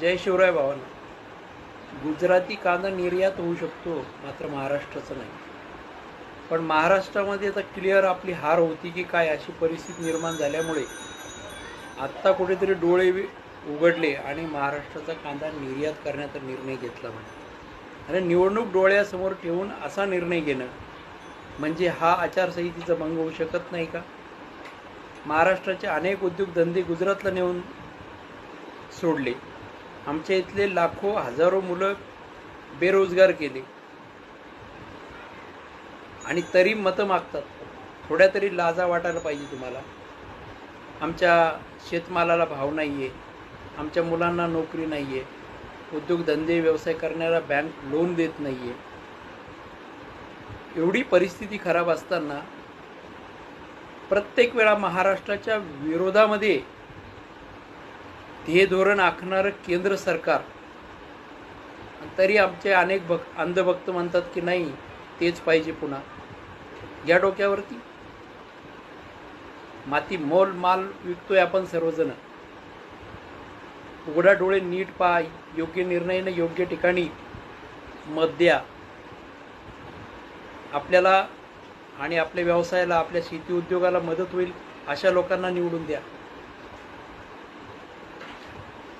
जय शिवराय भावांना गुजराती कांदा निर्यात होऊ शकतो मात्र महाराष्ट्राचं नाही. पण महाराष्ट्रामध्ये आता क्लिअर आपली हार होती की काय अशी परिस्थिती निर्माण झाल्यामुळे आत्ता कुठेतरी डोळे उघडले आणि महाराष्ट्राचा कांदा निर्यात करण्याचा निर्णय घेतला म्हणजे आणि निवडणूक डोळ्यासमोर ठेवून असा निर्णय घेणं म्हणजे हा आचारसंहितेचा भंग होऊ शकत नाही का? महाराष्ट्राचे अनेक उद्योगधंदे गुजरातला नेऊन सोडले. आमच्या इथले लाखो हजारो मुलं बेरोजगार केले. आणि तरी मतं मागतात. थोड्या तरी लाजा वाटायला पाहिजे तुम्हाला. आमच्या शेतमालाला भाव नाही आहे आमच्या मुलांना नोकरी नाही आहे उद्योगधंदे व्यवसाय करणाऱ्या बँक लोन देत नाही आहे एवढी परिस्थिती खराब असताना प्रत्येक वेळा महाराष्ट्राच्या विरोधामध्ये ध्येय धोरण आखणारं केंद्र सरकार. तरी आमचे अनेक भक्त अंधभक्त म्हणतात की नाही तेच पाहिजे पुन्हा. या डोक्यावरती. माती मोल माल विकतोय आपण सर्वजण. उघडा डोळे नीट पाय योग्य निर्णयाने योग्य ठिकाणी मत द्या. आपल्याला आणि आपल्या व्यवसायाला आपल्या शेती उद्योगाला मदत होईल अशा लोकांना निवडून द्या.